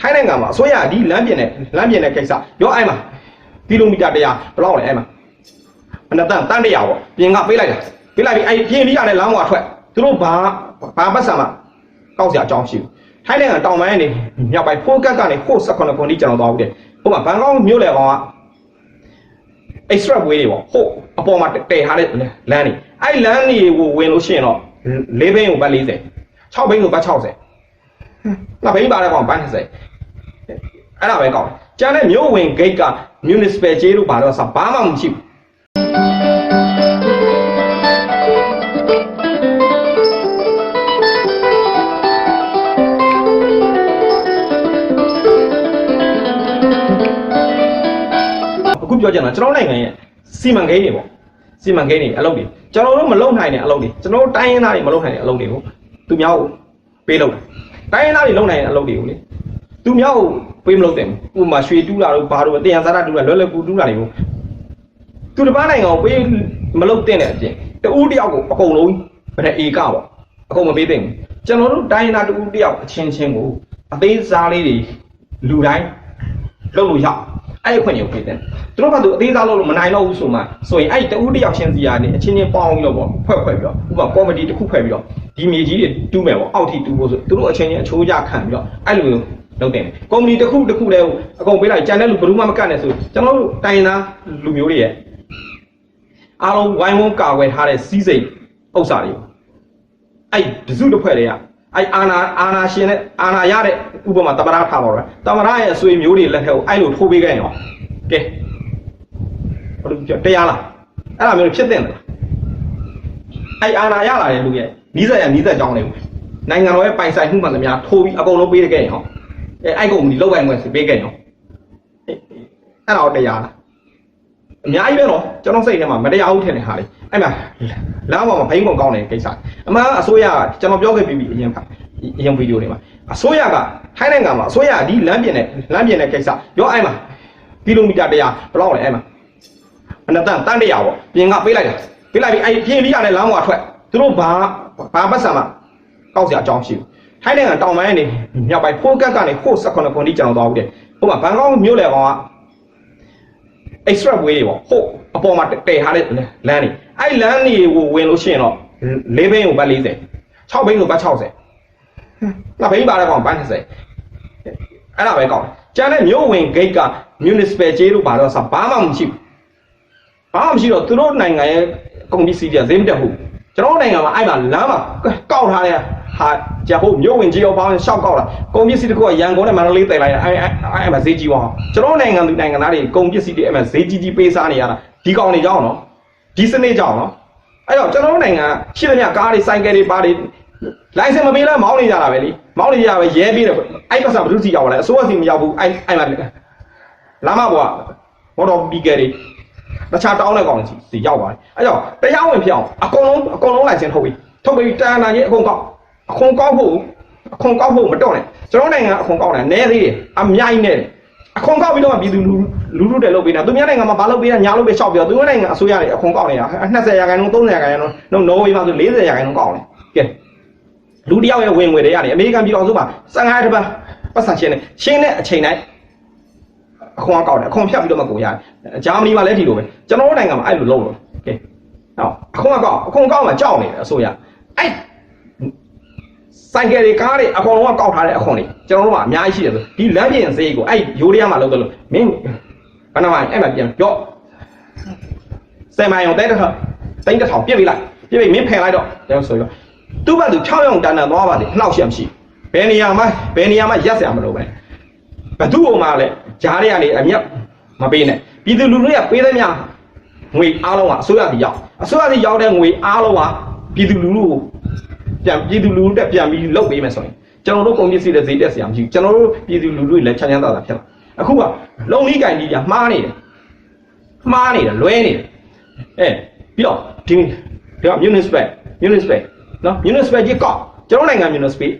ထိုင်းနိုင်ငံမှာအစိုးရကဒီလမ်းပြင်နဲ့လမ်းပြင်တဲ့ကိစ္စရောအဲ့မှာကီလိုမီတာ100ဘယ်လောက်လဲအဲ့မှာမနက်တန်တန်100ပေါ့ပြင်ကပေးလိုက်တာပေးလိုက်ပြီးအဲ့ပြင်ပြီးရတယ်လမ်းကထွက်သူတို့ဘာဘာပတ်စံမှာကောက်စရာအကြောင်းရှိဘူးထိုင်းနိုင်ငံတောင်ပိုင်းကနေမြောက်ပိုင်းဖိုးကတ်ကနေဟို18ခုနှစ်ကျွန်တော်သွားဦးတယ်ဟိုမှာဘန်ကောက်မြို့လေကောင်က extra way တွေပေါ့ဟိုအပေါ်မှာတည်ထားတဲ့လမ်းတွေအဲ့လမ်းတွေကိုဝင်လို့ရှိရင်တော့၄ဘိန်းကိုပတ်40 6ဘိန်းကိုပတ်60နှစ်ဘိန်းပါတဲ့ကောင်ပတ်20 အဲ့ဒါပဲကောင်းကျန်တဲ့မြို့ဝင် gate က municipal ကျေးလို့ပါတော့စဘာမှမရှိဘူးအခုပြောချင်တာကျွန်တော်နိုင်ငံရဲ့စီမံကိန်းတွေပေါ့စီမံကိန်းတွေအလုပ်တွေကျွန်တော်တို့မလုပ်နိုင်တဲ့အလုပ်တွေကျွန်တော်တို့တိုင်းရင်းသားတွေမလုပ်နိုင်တဲ့အလုပ်တွေကိုသူများကိုပေးလုပ်တာတိုင်းရင်းသားတွေလုပ်နိုင်တဲ့အလုပ်တွေကိုလေ သူများကိုပေးမလုပ်တယ်ဥပမာရွှေတူးတာတို့ဘာတို့တင်ရစားတာတူးတာလွယ်လွယ်ကူတူးတာတွေကိုသူတစ်ပားနိုင်ငံကိုပေးမလုပ်တဲ့တဲ့အပြင်တူးတယောက်ကိုအကုန်လုံးဗတဲ့ဧကပေါ့အကုန်မပေးသင့်ဘူးကျွန်တော်တို့တိုင်းရင်းသားတူးတယောက်အချင်းချင်းကိုအသေးစားလေးတွေလူတိုင်းလုပ်လို့ရအောင်အဲ့ဒီခွင့်တွေကိုပေးတယ်သူတို့ကသူအသေးစားလုပ်လို့မနိုင်တော့ဘူးဆိုမှဆိုရင်အဲ့ဒီတူးတယောက်ချင်းစီကနေအချင်းချင်းပေါင်းပြီးတော့ပေါ့ဖွဲ့ဖွဲ့ပြီးတော့ဥပမာကော်မတီတစ်ခုဖွဲ့ပြီးတော့ဒီမြေကြီးတွေတူးမယ်ပေါ့အောက်ထိတူးဖို့ဆိုသူတို့အချင်းချင်းအချိုးကျခံပြီးတော့အဲ့လို လုပ်တယ်ကော်မတီတစ်ခုတစ်ခုတည်းကိုအကုန်ပေးလိုက်ကြံတဲ့လူဘယ်သူမှမကတ်နဲ့ဆိုကျွန်တော်တို့တိုင်းရင်းသားလူမျိုးတွေရဲ့အားလုံးဝိုင်းဝန်းကာကွယ်ထားတဲ့စီးစိမ်ဥစ္စာတွေအဲ့ဒစုတစ်ဖွဲ့တွေကအဲ့အာနာအာနာရှင်နဲ့အာနာရတဲ့ဥပမာတမရထားပါတော့တမရရဲ့အဆွေမျိုးတွေလက်ထက်ကိုအဲ့လိုထိုးပေးခဲ့ရင်ရောကဲဘာလို့ပြောတရားလားအဲ့လိုမျိုးဖြစ်တဲ့လားအဲ့အာနာရလာတဲ့လူရဲ့နီးစက်ရနီးစက်ကြောင်းတွေကိုနိုင်ငံတော်ရဲ့ပိုင်ဆိုင်မှုမှန်သမျှထိုးပြီးအကုန်လုံးပေးခဲ့ရင်ဟော အဲအဲ့ကုမ္ပဏီလောက်ကိုင်ခွင့်စီပေးခဲ့ရင်ဟောအဲ့ဒါတော့တရားလားအများကြီးပဲနော်ကျွန်တော်စိတ်ထဲမှာမတရားဘူးထင်တဲ့ဟာလေးအဲ့မှာလမ်းပေါ်မှာဘိန်းကုန်ကောင်းတဲ့ကိစ္စအမှန်အစိုးရကကျွန်တော်ပြောခဲ့ပြီးပြီအရင်ကအရင်ဗီဒီယိုတွေမှာအစိုးရကထိုင်းနိုင်ငံမှာအစိုးရကဒီလမ်းပြင်တဲ့လမ်းပြင်တဲ့ကိစ္စရောအဲ့မှာကီလိုမီတာ100ဘယ်လောက်လဲအဲ့မှာမနက်တန်တန်100ပေါ့ပြင်ကပေးလိုက်တာပေးလိုက်ပြီးအဲ့ပြင်ပြီးရတယ်လမ်းပေါ်ထွက်သူတို့ဘာဘာပတ်စံမှာ ကောက်စရာအကြောင်းရှိဘူးထိုင်းနိုင်ငံတောင်ပိုင်းကနေမြောက်ပိုင်းဖိုးကတ်ကနေဟို18ခုနှစ်ကျွန်တော်သွားဦးတယ်ဟိုမှာဘန်ကောက်မြို့လေကောင်က extra way တွေပေါ့ဟိုအပေါ်မှာတည်ထားတဲ့လမ်းတွေအဲ့လမ်းတွေကိုဝင်လို့ရှိရင်တော့၄ဘိန်းကိုပတ်40 6ဘိန်းကိုပတ်60နှစ်ဘိန်းပါတဲ့ကောင်ပတ်20အဲ့ဒါပဲကောင်းကျန်တဲ့မြို့ဝင် gate က municipal ကျေးလို့ပါတော့စဘာမှမရှိဘူးဘာမှမရှိတော့သူတို့နိုင်ငံရဲ့ကုန်ပစ္စည်းတွေဈေးမတက်ဘူးကျွန်တော်နိုင်ငံမှာအဲ့မှာလမ်းမှာကောက်ထားတဲ့ ဟာကြဟိုမြို့ဝင်ကြီးရောပေါင်းရှောက်ကောက်လာကုန်ပစ္စည်းတခုကရန်ကုန်နဲ့မန္တလေးတည်လိုက်တာအဲ့အဲ့အဲ့မှာဈေးကြီးသွားအောင်ကျွန်တော်နိုင်ငံသူနိုင်ငံသားတွေကုန်ပစ္စည်းတွေအဲ့မှာဈေးကြီးကြီးပေးစားနေရတာဒီကောင်တွေကြောင်းနော်ဒီစနစ်ကြောင်းနော်အဲ့တော့ကျွန်တော်နိုင်ငံရှိသမျှကားတွေစိုက်ကယ်တွေပါတွေလိုင်စင်မပေးလဲမောင်းနေကြတာပဲလေမောင်းနေကြပဲရဲပေးတယ်အဲ့ပတ်စံဘယ်သူစီရောက်လာလဲအစိုးရစီမရောက်ဘူးအဲ့အဲ့မှာလာမကွာမော်တော်ပီကယ်တွေတခြားတောင်းတဲ့ကောင်စီရောက်သွားတယ်အဲ့ကြောင့်တရားဝင်ဖြစ်အောင်အကုန်လုံးအကုန်လုံးလိုင်စင်ထုတ်ပြီးထုတ်ပြီးတန်တန်ကြီးအကုန်ကောက် အခွန်ကောက်ဖို့အခွန်ကောက်ဖို့မတော့နဲ့ကျွန်တော်နိုင်ငံအခွန်ကောက်တာနည်းသေးတယ်အများကြီးနည်းတယ်အခွန်ကောက်ပြီးတော့ပြည်သူလူလူလူတွေလုပ်ပေးတာသူများနိုင်ငံမှာဘာလုပ်ပေးတာညာလုပ်ပေးရှောက်ပြောသူများနိုင်ငံအစိုးရတွေအခွန်ကောက်နေတာ20ရာခိုင်နှုန်း30ရာခိုင်နှုန်းနော်နော်ဝေးမှာဆို40ရာခိုင်နှုန်းကောက်တယ်ကဲလူတယောက်ရဲ့ဝင်ငွေတွေရတယ်အမေရိကန်ပြည်တော်စုမှာ15ရက်တစ်ပတ်ပတ်စံရှင်းတယ်ရှင်းတဲ့အချိန်တိုင်းအခွန်ကောက်တယ်အခွန်ဖြတ်ပြီးတော့မှကိုရတယ်ဂျာမနီမှာလည်းဒီလိုပဲကျွန်တော်တို့နိုင်ငံမှာအဲ့လိုလုပ်လို့ကဲဟောအခွန်ကောက်အခွန်ကောက်မှာကြောက်နေတယ်အစိုးရအဲ့ ဆိုင်ကယ်တွေကားတွေအကုန်လုံးကကောက်ထားတဲ့အခွန်တွေကျွန်တော်တို့ကအများကြီးရှိတယ်ဆိုဒီလမ်းပြင်ဈေးကိုအဲ့ယိုးရီးယားမှာလုပ်တယ်လို့မင်းဘယ်နှမိုင်အဲ့မှာပြန်ပြော့ဆယ်မိုင်အောင်တဲတစ်ခါတိန်းတစ်ထောင်ပြစ်ပေးလိုက်ပြစ်ပြီးမင်းဖယ်လိုက်တော့ကျွန်တော်ဆိုရောသူ့ဘက်သူ6ရောင်တန်းတန်းသွားပါလေနှောက်ရှက်မရှိဘယ်နေရာမှာဘယ်နေရာမှာရက်စရာမလိုပဲဘသူ့ဟိုမှာလဲဂျားတွေကနေအမျက်မပေးနဲ့ပြည်သူလူထုကပေးသမျှငွေအားလုံးကအစိုးရစီရောက်အစိုးရစီရောက်တဲ့ငွေအားလုံးကပြည်သူလူထုကို ပြန်ပြည်သူလူထုတက်ပြန်ပြီးလုတ်ပေးမယ်ဆိုရင်ကျွန်တော်တို့ကုန်ပစ္စည်းတွေဈေးတက်စရာမရှိဘူးကျွန်တော်တို့ပြည်သူလူထုတွေလည်းချမ်းချမ်းသာသာဖြစ်လာအခုကလုံလေးကင်ကြီးပြမှားနေတယ်မှားနေတယ်လွဲနေတယ်အဲပြီးတော့ဒီဒီက municipal municipal နော် municipal ကြီးကောက်ကျွန်တော်နိုင်ငံ municipal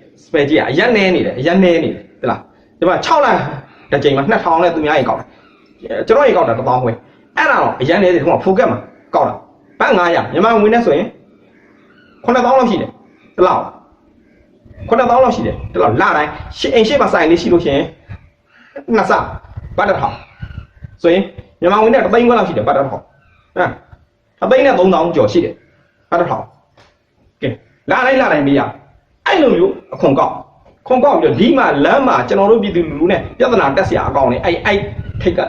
ကြီးကအရက်နေနေတယ်အရက်နေနေတယ်ဟဲ့လားဒီမှာ6လတစ်ချိန်မှာ2000နဲ့သူများရင်ကောက်တယ်ကျွန်တော်ရင်ကောက်တာ1000ခွဲအဲ့ဒါတော့အရက်နေတယ်ဒီမှာ focus မှာကောက်တာဘတ်900မြန်မာငွေနဲ့ဆိုရင်9000လောက်ရှိတယ် တလောက်9000လောက်ရှိတယ်တလောက်လတိုင်းရှင်အိမ်ရှိမှာဆိုင်လေးရှိလို့ရှင်နှစ်ဆဘတ်တစ်ထောင်ဆိုရင်မြန်မာငွေနဲ့တသိန်းခွဲလောက်ရှိတယ်ဘတ်တစ်ထောင်ဟမ်အသိန်းနဲ့3000ကျော်ရှိတယ်ဘတ်တစ်ထောင်ကဲလတိုင်းလတိုင်းမေးရအဲ့လိုမျိုးအခွန်ကောက်ခွန်ကောက်ပြီးတော့ဒီမှာလမ်းမှာကျွန်တော်တို့ပြည်သူလူထုနဲ့ပြဿနာတက်စရာအကောင်းလေအဲ့အဲ့ထိတ်က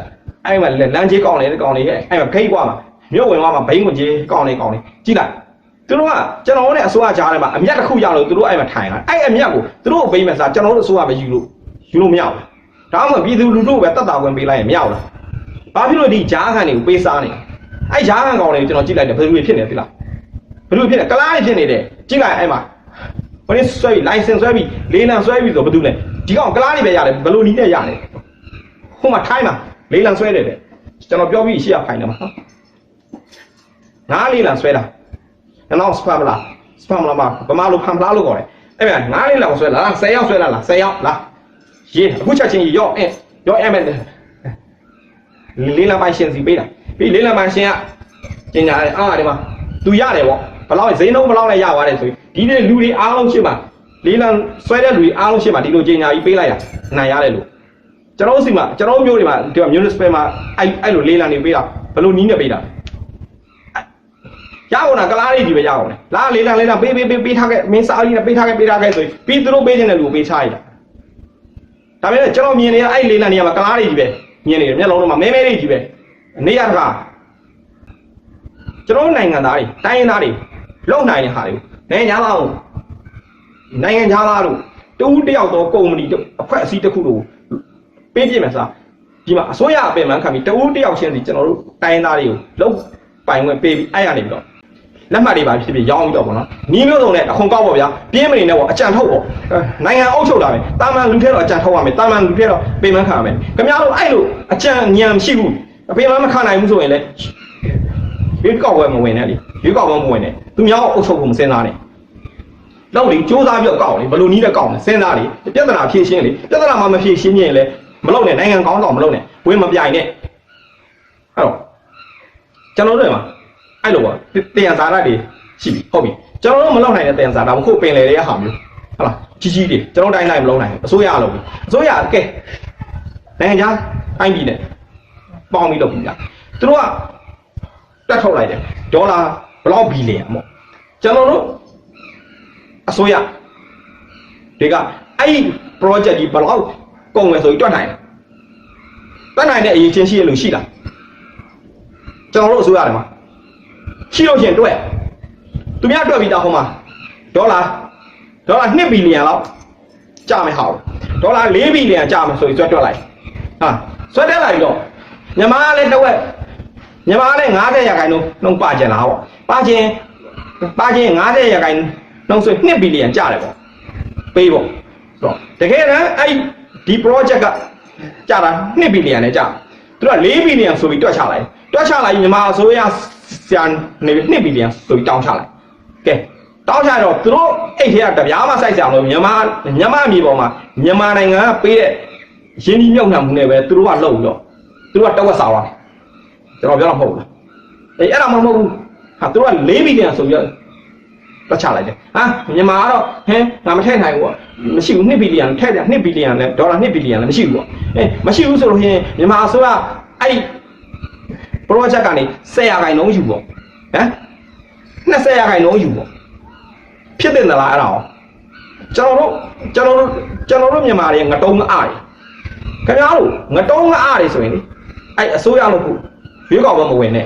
အဲ့မှာလမ်းကြီးကောင်းလေကောင်းလေအဲ့မှာဂိတ်ကွာမှာမြို့ဝင်သွားမှာဘိန်းဝင်ကြီးကောင်းလေကောင်းလေကြည့်လိုက် သူတို့ကကျွန်တော်တို့နဲ့အစိုးရကြားထဲမှာအမျက်တစ်ခုရလို့သူတို့အဲ့မှာထိုင်လာအဲ့အမျက်ကိုသူတို့ဘိန်းမဲ့စားကျွန်တော်တို့အစိုးရပဲယူလို့ယူလို့မရဘူးဒါမှမဟုတ်ပြည်သူလူထုပဲတတ်တာဝင်ပေးလိုက်ရင်မရဘူးလားဘာဖြစ်လို့ဒီဂျားခံတွေကိုပေးစားနေအဲ့ဂျားခံကောင်တွေကိုကျွန်တော်ကြည့်လိုက်တယ်ဘယ်လိုဖြစ်နေလဲသိလားဘယ်လိုဖြစ်လဲကလားတွေဖြစ်နေတယ်ကြည့်လိုက်အဲ့မှာဘယ်လိုဆွဲပြီး license ဆွဲပြီးလေးလံဆွဲပြီးဆိုဘာတူလဲဒီကောင်ကလားတွေပဲရတယ်ဘယ်လိုနည်းနဲ့ရတယ်ဟိုမှာထိုင်းမှာလေးလံဆွဲတယ်တဲ့ကျွန်တော်ပြောပြီးရှေ့ကဖိုင်တယ်မှာငါးလေးလံဆွဲတာ နောက်စပမ်လာစပမ်လာမှာဗမာလိုဖန်ဖလားလို့ခေါ်တယ်အဲ့မှာငါးလေးလံဆွဲလာလား10ယောက်ဆွဲလာလား10ယောက်လားရေးအခုချက်ချင်းရော့အဲရော့အဲမဲ့လေးလံပိုင်ရှင်စီပေးတာပြီးလေးလံပိုင်ရှင်ကကျင်ညာတယ်အာဒီမှာသူရတယ်ဗောဘလောက်ဈေးနှုန်းဘလောက်နဲ့ရသွားတယ်ဆိုရင်ဒီနေ့လူတွေအားလုံးရှင်းမှာလေးလံဆွဲတဲ့လူတွေအားလုံးရှင်းမှာဒီလိုကျင်ညာကြီးပေးလိုက်တာနိုင်ရတယ်လို့ကျွန်တော်တို့စီမှာကျွန်တော်တို့မျိုးတွေမှာဒီမှာ municipal မှာအဲ့အဲ့လိုလေးလံနေပေးတာဘယ်လိုနီးနေပေးတာ ရအောင်လားကလားလေးကြီးပဲရအောင်လေလာလေးလံလေးလံပေးပေးပေးပေးထားခဲ့မင်းစာအုပ်ကြီးနဲ့ပေးထားခဲ့ပေးထားခဲ့ဆိုရင်ပြီးသူတို့ပေးခြင်းတဲ့လူကိုပေးချလိုက်တာဒါပေမဲ့ကျွန်တော်မြင်နေရအဲ့လေးလံနေရာမှာကလားလေးကြီးပဲမြင်နေတယ်မျက်လုံးထဲမှာမဲမဲလေးကြီးပဲနေရတကားကျွန်တော်နိုင်ငံသားတွေတိုင်းရင်းသားတွေလုံနိုင်တဲ့ဟာတွေနိုင်ငံသားအောင်နိုင်ငံသားတို့တူးတယောက်တော့ကုမ္ပဏီအဖွဲ့အစည်းတစ်ခုတို့ပေးပြမယ်စားဒီမှာအစိုးရအပင်မှခံပြီးတူးတယောက်ချင်းစီကျွန်တော်တို့တိုင်းရင်းသားတွေကိုလုံပိုင်ဝင်ပေးပြီးအဲ့ရနေပြီးတော့ လက်မှတ်တွေပါဖြစ်ဖြစ်ရောင်းပြီးတော့ပေါ့နော်နီးမျိုးစုံနဲ့အခွန်ကောက်ပေါ့ဗျာပြင်းမနေနဲ့ပေါ့အကြံထုတ်ပေါ့နိုင်ငံအုပ်ချုပ်တာပဲတာမန်လူထဲတော့အကြံထုတ်ရမယ်တာမန်လူထဲတော့ပင်မခံရမယ်ခင်ဗျားတို့အဲ့လိုအကြံဉာဏ်မရှိဘူးအပင်မမခံနိုင်ဘူးဆိုရင်လည်းရွေးကောက်ပွဲမဝင်နဲ့လေရွေးကောက်ပွဲမဝင်နဲ့သူများအုပ်ချုပ်ဖို့မစင်စားနဲ့တော့လေစ조사ပြီးတော့ကောက်လေဘယ်လိုနည်းနဲ့ကောက်လဲစဉ်းစားလေပြဿနာဖြေရှင်းလေပြဿနာမှမဖြေရှင်းရင်လေမလုပ်နဲ့နိုင်ငံကောင်းတော့မလုပ်နဲ့ဝင်မပြိုင်နဲ့အဲ့တော့ကျွန်တော်တို့မှာ အဲ့လိုပါတရားစာရတွေရှိပြီဟုတ်ပြီကျွန်တော်တို့မလုပ်နိုင်တဲ့တရားစာတာမဟုတ်ပင်လေတဲ့ဟာမျိုးဟုတ်လားကြီးကြီးတွေကျွန်တော်တိုင်းတိုင်းမလုပ်နိုင်ဘူးအစိုးရလုပ်ပြီအစိုးရကဲနိုင်ငံခြားတိုင်းပြည်နဲ့ပေါင်းပြီးလုပ်ပြီလားသူတို့ကတက်ထုတ်လိုက်တယ်ဒေါ်လာဘယ်လောက်ဘီလီယံပေါ့ကျွန်တော်တို့အစိုးရတွေကအဲ့ဒီ project ကြီးဘယ်လောက်ကုန်မယ်ဆိုပြီးတွက်နိုင်တယ်တွက်နိုင်တဲ့အရေးချင်းရှိရလို့ရှိလားကျွန်တော်တို့အစိုးရတယ်မှာ ရှိလို့ရှရင်တွက်သူများတွက်ပြီးသားဟိုမှာဒေါ်လာဒေါ်လာ2ဘီလီယံလောက်ကျမယ်ဟာဒေါ်လာ4ဘီလီယံကျမယ်ဆိုပြီးတွက်တွက်လိုက်ဟာဆွဲတက်လိုက်ပြီးတော့မြန်မာကလည်းတစ်ဝက်မြန်မာကလည်း90ရာခိုင်နှုန်းနှုန်းပါကျင်လားပေါ့ပါကျင်ပါကျင်90ရာခိုင်နှုန်းဆို2ဘီလီယံကျတယ်ပေါ့ပေးပေါ့ဆိုတော့တကယ်တမ်းအဲ့ဒီ project ကကျတာ2ဘီလီယံနဲ့ကျသူက4ဘီလီယံဆိုပြီးတွက်ချလိုက်တွက်ချလိုက်မြန်မာအစိုးရ ဆရာနေ2ဘီလီယံဆိုပြီးတောင်းချလိုက်ကဲတောင်းချတော့သူတို့အဲ့ထဲကတပြားမှစိုက်ကြအောင်လို့မြန်မာမြန်မာအမြေပေါ်မှာမြန်မာနိုင်ငံကပေးတဲ့ရင်းနှီးမြှုပ်နှံမှုနဲ့ပဲသူတို့ကလုပ်ပြီးတော့သူတို့ကတဝက်စားသွားတယ်ကျွန်တော်ပြောတာမဟုတ်ဘူးလားအေးအဲ့ဒါမှမဟုတ်ဘူးဟာသူတို့က4ဘီလီယံဆိုပြီးတော့တွက်ချလိုက်တယ်ဟာမြန်မာကတော့ဟင်းငါမထည့်နိုင်ဘူးပေါ့မရှိဘူး2ဘီလီယံထည့်တယ်2ဘီလီယံနဲ့ဒေါ်လာ2ဘီလီယံလည်းမရှိဘူးပေါ့အေးမရှိဘူးဆိုလို့ရှိရင်မြန်မာအစိုးရအဲ့ project ကနေ10ရာခိုင်နှုန်းယူပေါ့ဟမ်20ရာခိုင်နှုန်းယူပေါ့ဖြစ်တဲ့လားအဲ့ဒါရောကျွန်တော်တို့ကျွန်တော်တို့ကျွန်တော်တို့မြန်မာတွေငတုံးအားတွေခင်ဗျားတို့ငတုံးအားတွေဆိုရင်လေအဲ့အစိုးရလို့ခုရွေးကောက်ပွဲမဝင်နဲ့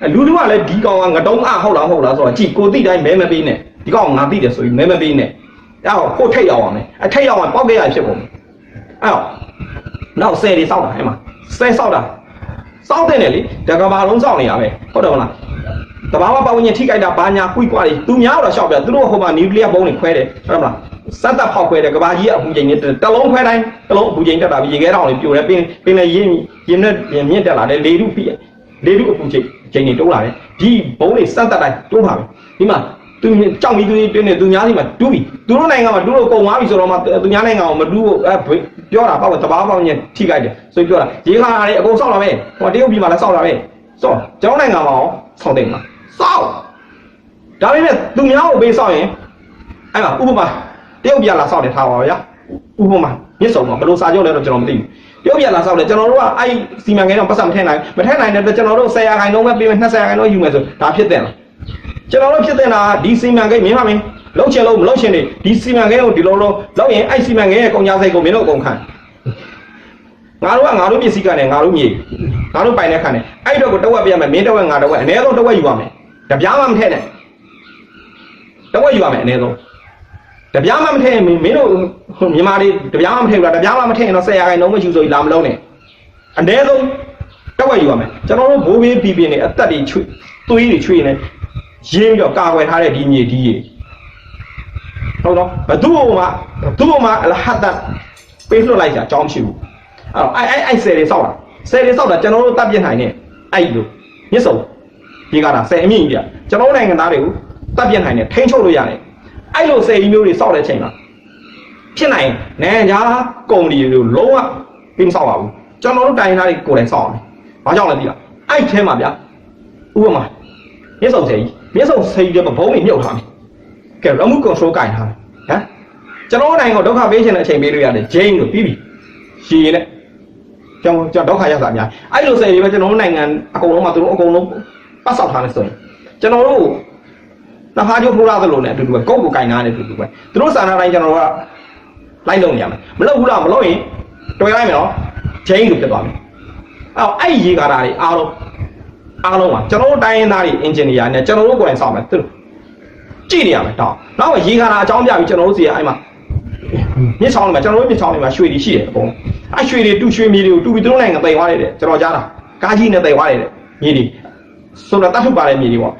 အဲ့လူလူကလည်းဒီကောင်ကငတုံးအားဟုတ်လားဟုတ်လားဆိုတော့ကြည်ကိုတိတိုင်းမဲမပေးနဲ့ဒီကောင်ငါသိတယ်ဆိုပြီးမဲမပေးနဲ့အဲ့တော့ကိုထိတ်ရောက်အောင်မယ်အထိတ်ရောက်အောင်ပေါက်ကြရဖြစ်ပုံအဲ့တော့နောက်ဆယ်တွေစောက်တာအဲ့မှာဆယ်စောက်တာ စောက်တဲ့နဲ့လေတကဘာလုံးစောက်နေရပဲဟုတ်တယ်မလားတဘာဝပတ်ဝန်းကျင်ထိကြိုက်တာဘာညာကွိကွာတွေသူများတော့ရှောက်ပြသူတို့ဟိုမှာနျူကလ িয়ার ဘုံးတွေခွဲတယ်ဟုတ်တယ်မလားစက်တပ်ဖောက်ခွဲတယ်ကဘာကြီးကအပူချိန်နဲ့တလုံးခွဲတိုင်းတလုံးအပူချိန်တက်တာပြီးရေခဲတောင်တွေပြိုတယ်ပင်ပင်လေရင်းရင်းနဲ့မြင့်တက်လာတယ်လေတုပြည့်လေတုအပူချိန်ချိန်တွေတိုးလာတယ်ဒီဘုံးတွေစက်တပ်တိုင်းတိုးပါပဲဒီမှာ သူကြောက်ပြီးသူတွင်းနေသူများစီမှာတူးပြီသူတို့နိုင်ငံမှာတူးလို့ကုန်သွားပြီဆိုတော့မှသူများနိုင်ငံကိုမတူးဘူးအဲပြောတာပေါ့တဘာပေါင်းညထိကြိုက်တယ်ဆိုပြောတာရေခါတွေအကုန်ဆောက်လာပဲဟိုတရုတ်ပြည်မှာလည်းဆောက်လာပဲဆောက်ကျွန်တော်နိုင်ငံမှာရောဆောက်တယ်မှာဆောက်ဒါပေမဲ့သူများကိုပေးဆောက်ရင်အဲ့မှာဥပမာတရုတ်ပြည်လာဆောက်တယ်ထားပါဗျာဥပမာမြစ်စုံတော့ဘယ်လိုစာချုပ်လဲတော့ကျွန်တော်မသိဘူးရုပ်ပြလာဆောက်တယ်ကျွန်တော်တို့ကအဲ့စီမံကိန်းတော့ပတ်စံမထည့်နိုင်မထည့်နိုင်တဲ့အတွက်ကျွန်တော်တို့10ရာခိုင်နှုန်းပဲပေးမယ်20ရာခိုင်နှုန်းယူမယ်ဆိုဒါဖြစ်တဲ့လား ကျွန်တော်တို့ဖြစ်တဲ့တာဒီစီမံကိန်းမင်းပါမင်းလုံးချင်လို့မလုံးချင်နေဒီစီမံကိန်းကိုဒီလိုလိုလောက်ရင်အဲ့စီမံကိန်းရဲ့ကုန်ကြစိတ်ကိုမင်းတို့အကုန်ခံငါတို့ကငါတို့ပစ္စည်းကနေငါတို့မြေငါတို့ပိုင်တဲ့ခါနဲ့အဲ့တော့ကိုတဝက်ပြရမယ်မင်းတဝက်ငါတဝက်အနည်းဆုံးတဝက်ယူရမယ်တပြားမှမထည့်နဲ့တဝက်ယူရမယ်အနည်းဆုံးတပြားမှမထည့်ရင်မင်းမင်းတို့မြန်မာတွေတပြားမှမထည့်ဘူးလားတပြားမှမထည့်ရင်တော့ဆယ်ရာခိုင်နှုန်းမရှိဆိုပြီးလာမလုံးနဲ့အနည်းဆုံးတက်ဝက်ယူရမယ်ကျွန်တော်တို့ဘိုးဘေးပြည်ပြည်နေအသက်တွေချွေသွေးတွေချွေနေ ရင်းပြီးတော့ကာကွယ်ထားတဲ့ဒီမြေဒီရေဟုတ်တော့ဘသူ့ဘုံမှာဘသူ့ဘုံမှာအလဟတ်တပေးလွှတ်လိုက်ကြအကြောင်းမရှိဘူးအဲ့တော့အဲ့အဲ့အဲ့ဆယ်တွေစောက်တာဆယ်တွေစောက်တာကျွန်တော်တို့တပ်ပြစ်နိုင်နေအဲ့လိုမြစ်စုံဒီကတာဆယ်အမြင့်ကြီးပြကျွန်တော်တို့နိုင်ငံသားတွေကိုတပ်ပြစ်နိုင်နေထိန်းချုပ်လို့ရတယ်အဲ့လိုစေကြီးမျိုးတွေစောက်တဲ့အချိန်မှာဖြစ်နိုင်ရင်နိုင်ငံခြားကုမ္ပဏီတွေလုံးဝပြီးမစောက်ပါဘူးကျွန်တော်တို့တိုင်းသားတွေကိုယ်တိုင်စောက်အောင်။ဘာကြောင့်လဲသိလား။အဲ့ထဲမှာဗျာဥပမာ မြစ်စုံစေကြီးမြစ်စုံစေကြီးတွေမှာဘုံတွေမြုပ်ထားတယ်။ကဲ remote control ကင်ထားတယ်။ဟမ်ကျွန်တော်တို့နိုင်ငံကိုဒုက္ခပေးခြင်းတဲ့အချိန်ပေးလို့ရတယ်ဂျိန်းလို့ပြီးပြီ။ရှည်နဲ့ကျွန်တော်ကျွန်တော်ဒုက္ခရောက်တာအများ။အဲ့လိုစေကြီးပဲကျွန်တော်တို့နိုင်ငံအကုန်လုံးမှာသူတို့အကုန်လုံးပတ်ဆောက်ထားတယ်ဆိုရင်ကျွန်တော်တို့တဟားကျိုးဖိုးရသလိုနဲ့အတူတူပဲကုတ်ကိုကင်နာနဲ့အတူတူပဲသူတို့စာနာတိုင်းကျွန်တော်တို့ကလိုက်လုံနေရမယ်မလုပ်ဘူးလားမလုပ်ရင်တွေ့လိုက်မယ်နော်ချင်းလို့ဖြစ်သွားမယ်အဲ့တော့အဲ့ဒီရေကာတာတွေအားလုံး အားလုံးပါကျွန်တော်တို့တိုင်းရင်းသားတွေအင်ဂျင်နီယာနဲ့ကျွန်တော်တို့ကိုယ်တိုင်ဆောင်မယ်သူတို့ကြည့်နေရမယ်တော့နောက်ရေကာတာအကြောင်းပြပြီးကျွန်တော်တို့စီကအဲ့မှာမြစ်ချောင်းတွေမှာကျွန်တော်တို့မြစ်ချောင်းတွေမှာရွှေတွေရှိတယ်အကုန်အဲ့ရွှေတွေတူရွှေမြေတွေကိုတူပြီးသူတို့နိုင်ငံသိမ်းသွားတယ်တဲ့ကျွန်တော်ကြားတာကားကြီးနဲ့သိမ်းသွားတယ်တဲ့မြေတွေဆိုတော့တတ်ထုပါတဲ့မြေတွေပေါ့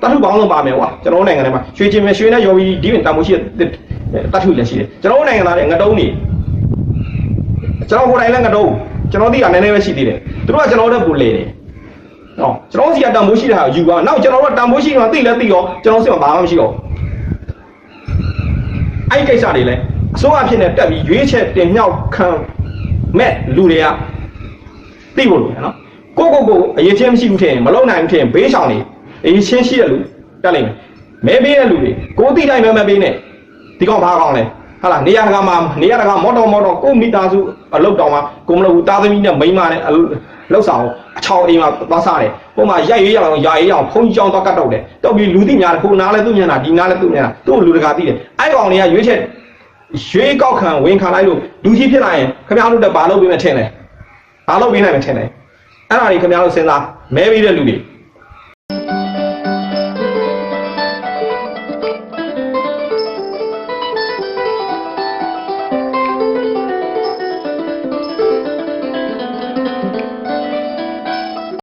တတ်ထုကောင်းဆုံးပါမယ်ကွာကျွန်တော်တို့နိုင်ငံထဲမှာရွှေချင်းပဲရွှေနဲ့ရော်ပြီးဒီပင်တန်မိုးရှိတဲ့တတ်ထုလည်းရှိတယ်ကျွန်တော်တို့နိုင်ငံသားတွေငတုံးနေကျွန်တော်ကိုယ်တိုင်လည်းငတုံးကျွန်တော်သိတာနည်းနည်းပဲရှိသေးတယ်သူတို့ကကျွန်တော်တို့ပူလေတယ် နော်ကျွန်တော်စီကတန်မိုးရှိတာကိုယူပါနောက်ကျွန်တော်တို့တန်မိုးရှိတော့သိလဲသိရောကျွန်တော်စီမှာဘာမှမရှိတော့အဲ့ဒီကိစ္စတွေလည်းအစိုးရဖြစ်နေတက်ပြီးရွေးချက်တင်မြောက်ခံမဲ့လူတွေကသိဖို့လိုတယ်နော်ကိုကိုကိုအရေးချင်းမရှိဘူးထင်ရင်မလုံနိုင်ဘူးထင်ရင်ဘေးဆောင်နေအေးရှင်းရှိတဲ့လူတက်လိမ့်မယ်မဲပေးတဲ့လူတွေကိုတိတိုင်းမဲမဲပေးနေဒီကောင်ဘာကောင်လဲဟာလားနေရတကာမှာနေရတကာမော်တော်မော်တော်ကိုမိသားစုအလုတ်တောင်မှာကိုမလို့ဘူးသားသမီးနဲ့မိန်းမနဲ့ လောက်ဆောင်အချောင်းအိမ်မှာသွားစားတယ်ဟိုမှာရိုက်ရေးရအောင်ယာရေးအောင်ဖုန်းကြီးကြောင်းသွားကတ်တော့တယ်တော့ပြီးလူသိများတယ်ဟိုနားလဲသူ့မျက်နှာဒီနားလဲသူ့မျက်နှာသူ့လူတကာသိတယ်အဲ့ကောင်တွေကရွေးချက်ရွေးကောက်ခံဝင်ခံလိုက်လို့လူကြီးဖြစ်လာရင်ခင်ဗျားတို့တက်ဘာလုပ်ပေးမယ်ထင်လဲဘာလုပ်ပေးနိုင်မယ်ထင်လဲအဲ့ဒါတွေခင်ဗျားတို့စဉ်းစားမဲပေးတဲ့လူတွေ